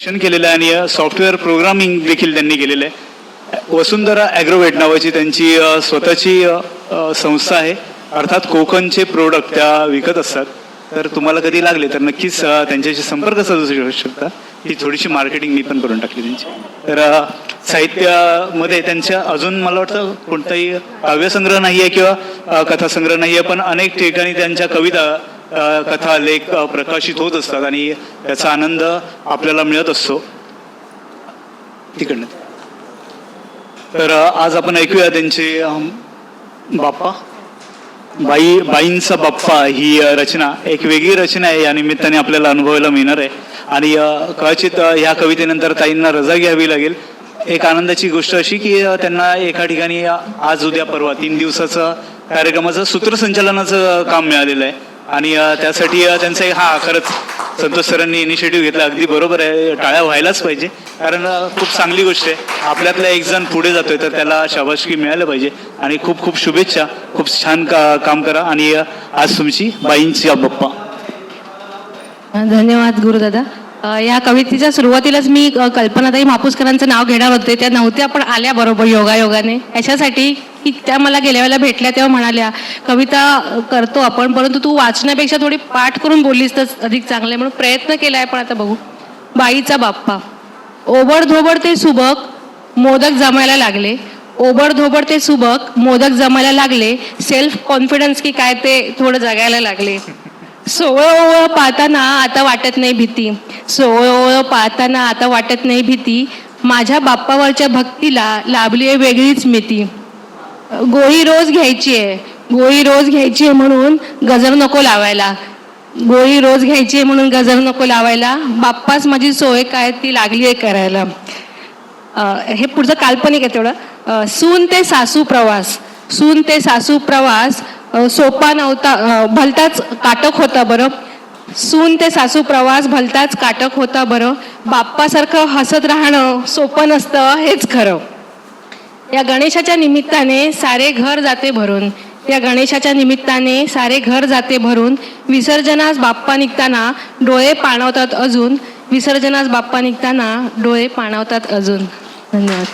शिक्षण केलेलं आहे आणि सॉफ्टवेअर प्रोग्रामिंग देखील त्यांनी केलेलं आहे. वसुंधरा ॲग्रोवेट नावाची त्यांची स्वतःची संस्था आहे. अर्थात कोकणचे प्रोडक्ट त्या विकत असतात. तर तुम्हाला कधी लागले तर नक्कीच त्यांच्याशी संपर्क साधू शकता. ही थोडीशी मार्केटिंग मी पण करून टाकली त्यांची. तर साहित्यामध्ये त्यांच्या अजून मला वाटतं कोणताही काव्यसंग्रह नाही आहे किंवा कथासंग्रह नाही आहे पण अनेक ठिकाणी त्यांच्या कविता कथा लेख प्रकाशित होत असतात आणि त्याचा आनंद आपल्याला मिळत असतो. तिकडनं. तर आज आपण ऐकूया त्यांचे बाप्पा. बाई बाईंचा बाप्पा ही रचना. एक वेगळी रचना आहे या निमित्ताने आपल्याला अनुभवायला मिळणार आहे. आणि कदाचित ह्या कवितेनंतर ताईंना रजा घ्यावी लागेल. एक आनंदाची गोष्ट अशी की त्यांना एका ठिकाणी आज उद्या परवा तीन दिवसाचं कार्यक्रमाचं सूत्रसंचालनाचं काम मिळालेलं आहे. आणि त्यासाठी त्यांचं हा खरंच संतोष सरांनी इनिशिएटिव्ह घेतला. अगदी बरोबर आहे. टाळ्या व्हायलाच पाहिजे. कारण खूप चांगली गोष्ट आहे. आपल्यातला एक जण पुढे जातोय तर त्याला शाबाशकी मिळायला पाहिजे. आणि खूप खूप शुभेच्छा. खूप छान का काम करा. आणि आज तुमची बाईंची बाप्पा धन्यवाद गुरुदादा. या कवितेच्या सुरुवातीलाच मी कल्पनाताई मापुसकरांचं नाव घेणार होते. त्या नव्हत्या पण आल्या बरोबर योगायोगाने. याच्यासाठी की त्या मला गेल्या वेळेला भेटल्या तेव्हा म्हणाल्या कविता करतो आपण परंतु तू वाचण्यापेक्षा थोडी पाठ करून बोललीस तर अधिक चांगलं आहे. म्हणून प्रयत्न केला आहे पण आता बघू. बाईचा बाप्पा. ओबड धोबड ते सुबक मोदक जमायला लागले. ओबड धोबड ते सुबक मोदक जमायला लागले. सेल्फ कॉन्फिडन्स की काय ते थोडं जगायला लागले. सोळं ओळ पाहताना आता वाटत नाही भीती. सोळं ओळ पाहताना आता वाटत नाही भीती. माझ्या बाप्पावरच्या भक्तीला लाभली आहे वेगळीच मिती. गोळी रोज घ्यायची आहे. गोळी रोज घ्यायची आहे म्हणून गजर नको लावायला. गोळी रोज घ्यायची आहे म्हणून गजर नको लावायला. बाप्पाच माझी सोय काय ती लागली आहे करायला. हे पुढचं काल्पनिक आहे तेवढं. सून ते सासू प्रवास. सून ते सासू प्रवास सोपा नव्हता भलताच काटक होता बरं. सून ते सासू प्रवास भलताच काटक होता बरं. बाप्पासारखं हसत राहणं सोपं नसतं हेच खरं. या गणेशाच्या निमित्ताने सारे घर जाते भरून. या गणेशाच्या निमित्ताने सारे घर जाते भरून. विसर्जनास बाप्पा निघताना डोळे पाणवतात अजून. विसर्जनास बाप्पा निघताना डोळे पाणवतात अजून. धन्यवाद.